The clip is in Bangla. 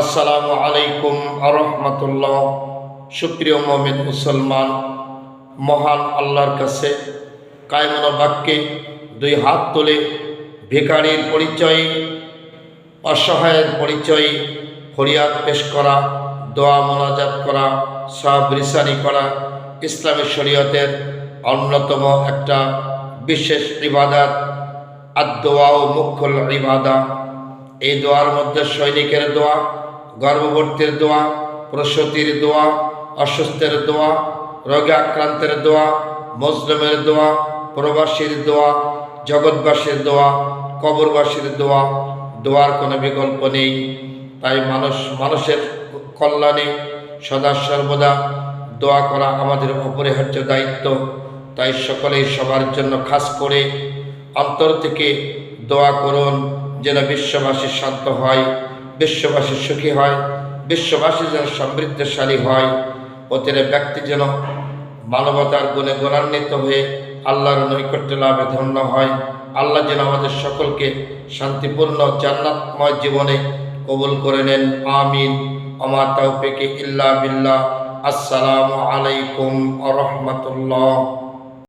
আসসালামু আলাইকুম আরহামতুল্লাহ। সুপ্রিয় মমিন মুসলমান, মহান আল্লাহর কাছে কায়মন বাক্যে দুই হাত তুলে ভিকারির পরিচয়, অসহায়ের পরিচয় ফরিয়াদ পেশ করা, দোয়া মোনাজাত করা সব রিসানি করা ইসলামী শরীয়তের অন্যতম একটা বিশেষ ইবাদাত আদোয়া ও মুখ্য ইবাদা। এই দোয়ার মধ্যে সৈনিকের দোয়া গর্ভবর্তীর দোয়া, প্রসূতির দোয়া, অসুস্থের দোয়া, রোগে আক্রান্তের দোয়া মজলুমের দোয়া, প্রবাসীর দোয়া, জগৎবাসীর দোয়া, কবরবাসীর দোয়া, দোয়ার কোনো বিকল্প নেই। তাই মানুষ, মানুষের কল্যাণে সদা সর্বদা দোয়া করা আমাদের অপরিহার্য দায়িত্ব। তাই সকলেই সবার জন্য খাস করে অন্তর থেকে দোয়া করুন। যেন বিশ্ববাসী শান্ত হয়, বিশ্ববাসী সুখী হয়, বিশ্ববাসী যেন সমৃদ্ধশালী হয় অতিরে ব্যক্তি যেন মানবতার গুণে গুণান্বিত হয়ে আল্লাহর নৈকট্য লাভে ধন্য হয়। আল্লাহ যেন আমাদের সকলকে শান্তিপূর্ণ জান্নাতময় জীবনে কবুল করে নেন। আমিন। আমার তাওফিকে ইল্লা বিল্লাহ। আসসালামু আলাইকুম আ রহমতুল্লাহ।